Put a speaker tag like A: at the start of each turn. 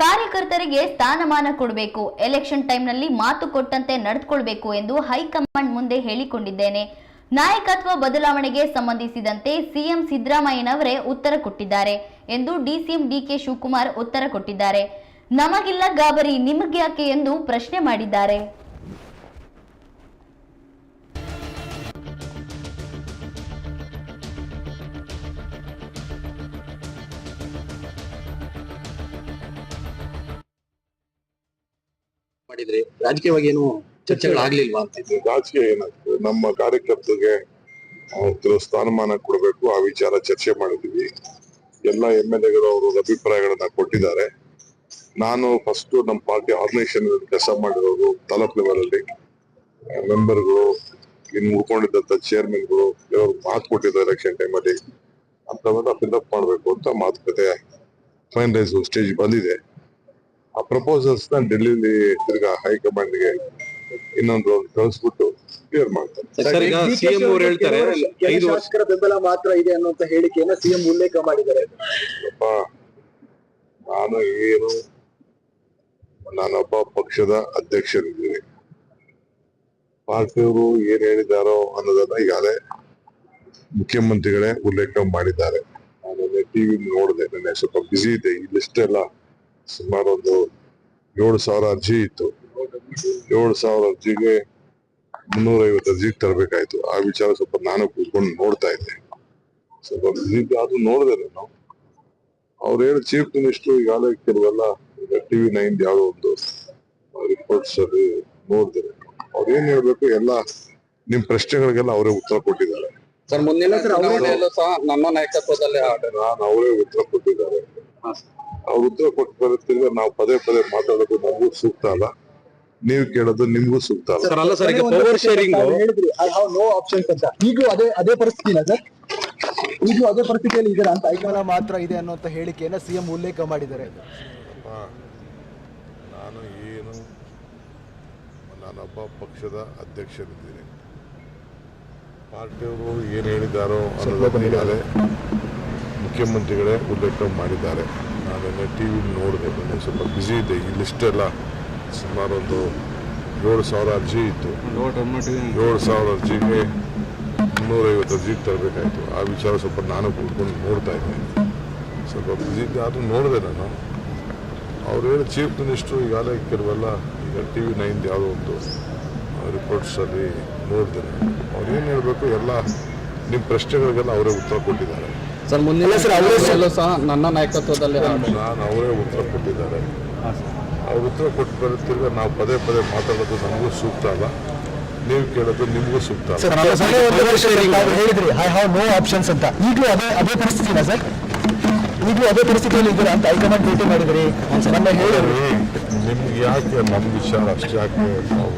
A: ಕಾರ್ಯಕರ್ತರಿಗೆ ಸ್ಥಾನಮಾನ ಕೊಡಬೇಕು. ಎಲೆಕ್ಷನ್ ಟೈಮ್ನಲ್ಲಿ ಮಾತು ಕೊಟ್ಟಂತೆ ನಡೆದುಕೊಳ್ಬೇಕು ಎಂದು ಹೈಕಮಾಂಡ್ ಮುಂದೆ ಹೇಳಿಕೊಂಡಿದ್ದೇನೆ. ನಾಯಕತ್ವ ಬದಲಾವಣೆಗೆ ಸಂಬಂಧಿಸಿದಂತೆ ಸಿಎಂ ಸಿದ್ದರಾಮಯ್ಯನವರೇ ಉತ್ತರ ಕೊಟ್ಟಿದ್ದಾರೆ ಎಂದು ಡಿಸಿಎಂ ಡಿಕೆ ಶಿವಕುಮಾರ್ ಉತ್ತರ ಕೊಟ್ಟಿದ್ದಾರೆ. ನಮಗಿಲ್ಲ ಗಾಬರಿ, ನಿಮಗ್ಯಾಕೆ ಎಂದು ಪ್ರಶ್ನೆ ಮಾಡಿದ್ದಾರೆ.
B: ಮಾಡಿದ್ರಿ ರಾಜಕೀಯವಾಗಿ ಏನು ಚರ್ಚೆಗಳಾಗ್ಲಿಲ್ವಾ ಅಂತ
C: ರಾಜಕೀಯ ಏನಾಗ್ತದೆ? ನಮ್ಮ ಕಾರ್ಯಕರ್ತರಿಗೆ ಕೆಲವು ಸ್ಥಾನಮಾನ ಕೊಡಬೇಕು, ಆ ವಿಚಾರ ಚರ್ಚೆ ಮಾಡಿದೀವಿ ಎಲ್ಲ ಎಂ ಎಲ್ ಎಗಳು ಅವರು ಅಭಿಪ್ರಾಯಗಳನ್ನ ಕೊಟ್ಟಿದ್ದಾರೆ. ನಾನು ಫಸ್ಟ್ ನಮ್ಮ ಪಾರ್ಟಿ ಆರ್ಗನೈಸೇಷನ್ ಕೆಲಸ ಮಾಡಿರೋರು, ತಾಲೂಕ್ ಲೆವೆಲ್ ಅಲ್ಲಿ ಮೆಂಬರ್ಗಳು ಇನ್ನು ಉಳ್ಕೊಂಡಿದ್ದಂತ ಚೇರ್ಮನ್ಗಳು ಇವರು ಮಾತು ಕೊಟ್ಟಿದ್ದಾರೆ ಎಲೆಕ್ಷನ್ ಟೈಮ್ ಅಲ್ಲಿ. ಅಂತವೆಲ್ಲ ಫಿಲ್ಅಪ್ ಮಾಡಬೇಕು ಅಂತ ಮಾತುಕತೆ ಫೈನಲೈಸ್ ಸ್ಟೇಜ್ ಬಂದಿದೆ. ಆ ಪ್ರಪೋಸಲ್ಸ್ನ ಡೆಲ್ಲಿಲಿ ತಿರ್ಗಾ ಹೈಕಮಾಂಡ್ಗೆ ಇನ್ನೊಂದು ರೌಂಡ್ ಕಳಿಸ್ಬಿಟ್ಟು ಕ್ಲಿಯರ್ ಮಾಡ್ತಾರೆ.
B: ಸರ್ ಸಿಎಂ ಅವ್ರು ಹೇಳ್ತಾರೆ ಐದು ವರ್ಷ
D: ಶಾಸಕರ ಬೆಂಬಲ ಮಾತ್ರ ಇದೆ ಅನ್ನುವಂತ ಹೇಳಿಕೆಯನ್ನ ಸಿಎಂ ಉಲ್ಲೇಖ ಮಾಡಿದ್ದಾರೆ.
C: ನಾನು ಏನು ನಾನೊಬ್ಬ ಪಕ್ಷದ ಅಧ್ಯಕ್ಷರಿದ್ದೀನಿ ಪಾರ್ಟಿಯವರು ಏನ್ ಹೇಳಿದಾರೋ ಅನ್ನೋದನ್ನ ಈಗಾಗಲೇ ಮುಖ್ಯಮಂತ್ರಿಗಳೇ ಉಲ್ಲೇಖ ಮಾಡಿದ್ದಾರೆ. ನಾನು ಟಿವಿ ನೋಡಿದೆ ನನ್ನ ಸ್ವಲ್ಪ ಬ್ಯುಸಿ ಇದೆ ಈ ಲಿಸ್ಟ್ ಎಲ್ಲ ಸುಮಾರು ಒಂದು ಏಳು ಸಾವಿರ ಅರ್ಜಿ ಇತ್ತು. ಏಳು ಸಾವಿರ ಅರ್ಜಿಗೆ ಮುನ್ನೂರೈವತ್ತು ಅರ್ಜಿ ತರಬೇಕಾಯ್ತು. ಆ ವಿಚಾರ ಸ್ವಲ್ಪ ನಾನು ಕೂತ್ಕೊಂಡು ನೋಡ್ತಾ ಇದ್ದೆ. ಸ್ವಲ್ಪ ಅದು ನೋಡಿದೆ ನಾನು. ಅವ್ರು ಹೇಳಿ ಚೀಫ್ ಮಿನಿಸ್ಟರ್ ಈಗಾಗಲೇ ಕೆಲವೆಲ್ಲ ಈಗ ಟಿವಿ ನೈನ್ ಯಾವುದೋ ಒಂದು ರಿಪೋರ್ಟ್ಸ್ ಅಲ್ಲಿ ನೋಡಿದ್ರೆ ಅವ್ರು ಏನ್ ಹೇಳ್ಬೇಕು ಎಲ್ಲ ನಿಮ್ ಪ್ರಶ್ನೆಗಳಿಗೆಲ್ಲ ಅವರೇ ಉತ್ತರ ಕೊಟ್ಟಿದ್ದಾರೆ.
B: ಸರ್ ಮುಂದಿನ ಚುನಾವಣೆಯಲ್ಲೂ ಸಹ ನನ್ನ ನಾಯಕತ್ವದಲ್ಲೇ ಆಡಳಿತ
C: ನಾನು ಅವರೇ ಉತ್ತರ ಕೊಟ್ಟಿದ್ದಾರೆ. ಅವ್ರು ಉತ್ತರ ಕೊಟ್ಟು ಬರುತ್ತಿರುವ ನಾವು ಪದೇ ಪದೇ ಮಾತಾಡೋದು ನಮಗೂ ಸೂಕ್ತ ಅಲ್ಲ? ನೀವು ಕೇಳೋದು ನಿಮ್ಗೂ ಸೂಕ್ತ ಅಲ್ಲ?
B: ಸರ್ ಅಲ್ಲ ಸರ್ ಈಗ ಪವರ್ ಶೇರಿಂಗ್
D: ಹೇಳಿದ್ರಿ. ಐ ಹಾವ್ ನೋ ಆಪ್ಷನ್ಸ್ ಅಂತ ಈಗಲೂ ಅದೇ ಅದೇ ಪರಿಸ್ಥಿತಿನ ಸರ್. ಈಗಲೂ ಅದೇ ಪರಿಸ್ಥಿತಿಯಲ್ಲಿ ಇದ್ದಾರೆ ಅಂತ ಐಕಮನ ಮಾತ್ರ ಇದೆ ಅನ್ನುವಂತ ಹೇಳಿಕೆಯನ್ನ ಸಿಎಂ ಉಲ್ಲೇಖ ಮಾಡಿದ್ದಾರೆ.
C: ನಾನು ಏನು ನಾನೊಬ್ಬ ಪಕ್ಷದ ಅಧ್ಯಕ್ಷರಿದ್ದೀನಿ ಪಾರ್ಟಿಯವರು ಏನು ಹೇಳಿದಾರೋ ಅನ್ನೋದನ್ನ ಈಗಾಗಲೇ ಮುಖ್ಯಮಂತ್ರಿಗಳೇ ಉಲ್ಲೇಖ ಮಾಡಿದ್ದಾರೆ. ನಾನು ಟಿ ವಿ ನೋಡಬೇಕು ನನಗೆ ಸ್ವಲ್ಪ ಬ್ಯುಸಿ ಇದೆ ಈ ಲಿಸ್ಟ್ ಎಲ್ಲ ಸುಮಾರು ಒಂದು ಏಳು ಸಾವಿರ ಅರ್ಜಿ ಇತ್ತು. ಏಳು ಸಾವಿರ ಅರ್ಜಿಗೆ ಮುನ್ನೂರೈವತ್ತು ಅರ್ಜಿ ತರಬೇಕಾಯ್ತು. ಆ ವಿಚಾರ ಸ್ವಲ್ಪ ನಾನು ಕೂತ್ಕೊಂಡು ನೋಡ್ತಾ ಇದ್ದೆ. ಸ್ವಲ್ಪ ಬ್ಯುಸಿ ಇದ್ದೆ, ಆದರೂ ನೋಡಿದೆ ನಾನು. ಅವ್ರು ಹೇಳಿ ಚೀಫ್ ಮಿನಿಸ್ಟ್ರು ಈಗಾಗಲೇ ಕೆಲವೆಲ್ಲ ಈಗ ಟಿ ವಿ ನೈನ್ ಯಾವುದೋ ಒಂದು ರಿಪೋರ್ಟ್ಸಲ್ಲಿ ನೋಡಿದೆ ಅವ್ರು ಏನು ಹೇಳಬೇಕು? ಎಲ್ಲ ನಿಮ್ಮ ಪ್ರಶ್ನೆಗಳಿಗೆಲ್ಲ ಅವರೇ ಉತ್ತರ ಕೊಟ್ಟಿದ್ದಾರೆ.
B: ಸರ್ ಮುಂದಿನ ಚುನಾವಣೆಯಲ್ಲೂ ಸಹ ನನ್ನ ನಾಯಕತ್ವದಲ್ಲಿ
C: ನಾನು ಅವರೇ ಉತ್ತರ ಕೊಟ್ಟಿದ್ದಾರೆ. ಅವ್ರು ಉತ್ತರ ಕೊಟ್ಟು ಬರುತ್ತಿರುವ ನಾವು ಪದೇ ಪದೇ ಮಾತಾಡೋದು ನಮಗೂ ಸೂಕ್ತ ಅಲ್ಲ. ನೀವು ಕೇಳೋದು ನಿಮಗೂ ಸೂಕ್ತ
D: ಹೇಳಿದ್ರಿ ಐ ಹಾವ್ ನೋ ಆಪ್ಷನ್ಸ್ ಅಂತ. ಈಗಲೂ ಅದೇ ಅದೇ ಪರಿಸ್ಥಿತಿನ ಸರ್? ಈಗಲೂ ಅದೇ ಪರಿಸ್ಥಿತಿಯಲ್ಲಿ ಇದ್ದೀರಾ ಅಂತ ಹೈಕಮಾಂಡ್ ಭೇಟಿ ಮಾಡಿದ್ರಿ. ನನ್ನ ಹೇಳಿದ್ರಿ.
C: ನಿಮ್ಗೆ ಯಾಕೆ ನಮ್ಮ ವಿಚಾರ ಅಷ್ಟು ಯಾಕೆ ನಾವು